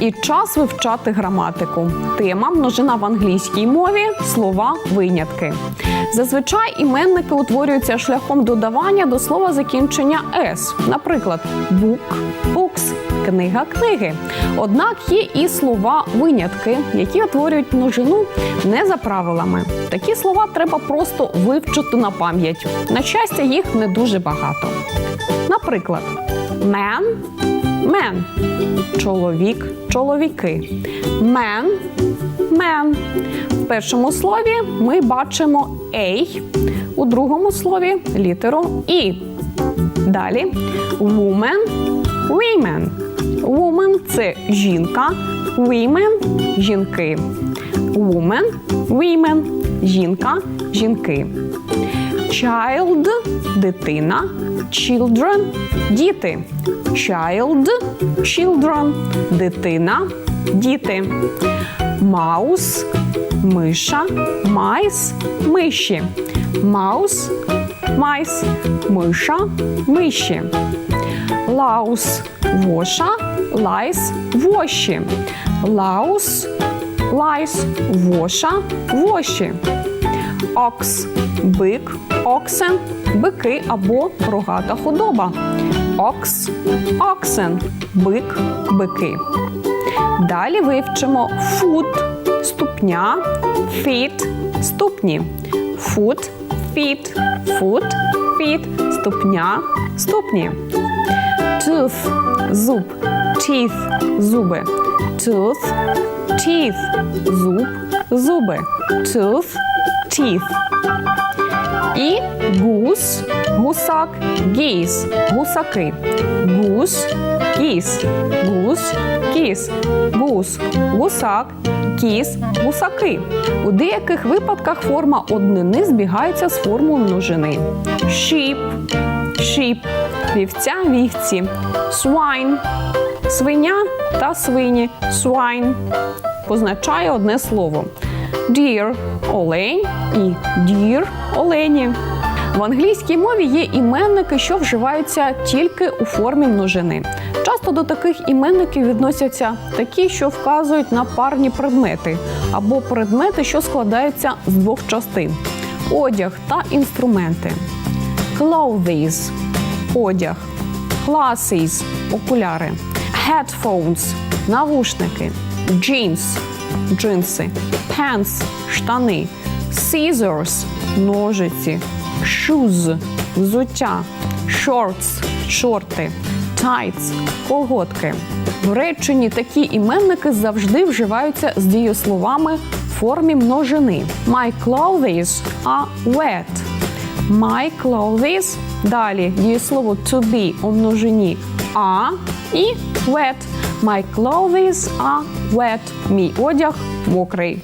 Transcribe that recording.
І час вивчати граматику. Тема множина в англійській мові слова винятки. Зазвичай іменники утворюються шляхом додавання до слова закінчення с. Наприклад, бук, букс, книга, книги. Однак є і слова винятки, які утворюють множину не за правилами. Такі слова треба просто вивчити на пам'ять. На щастя, їх не дуже багато. Наприклад, man – мен, чоловік, чоловіки, мен – мен. В першому слові ми бачимо «ей», у другому слові літеру і. Далі woman, women. Woman – це жінка, women – жінки. Woman, women – жінка, жінки. Child – дитина, children – діти. Child – children – дитина, діти. Маус – миша, майс – миші. Маус – майс, миша, миші. Лаус – воша, лайс – воші. Лаус – лайс – воша, воші. Окс – бик, оксен – бики або рогата худоба. Окс – оксен – бик, бики. Далі вивчимо фут – ступня, фіт – ступні. Фут – фіт, фут – фіт, ступня, ступні. Tooth – зуб, teeth – зуби. Tooth – teeth – зуб, зуби. Tooth – teeth. І гус, гусак, гіс, гусаки. Гус, гіс, гус, гіс, гус, гусак, кіс, гусаки. У деяких випадках форма однини збігається з формою множини. Sheep, sheep, вівця, вівці, swine, свиня та свині, swine позначає одне слово. Deer – олень і deer – олені. В англійській мові є іменники, що вживаються тільки у формі множини. Часто до таких іменників відносяться такі, що вказують на парні предмети, або предмети, що складаються з двох частин: одяг та інструменти. Clothes – одяг, glasses – окуляри, headphones – навушники, jeans – джинси, pants – штани, scissors – ножиці, shoes – взуття, shorts – шорти, tights – колготки. В реченні такі іменники завжди вживаються з дієсловами в формі множини. My clothes are wet. My clothes. Далі дієслово to be у множині а і wet. My clothes are wet. Мій одяг мокрий.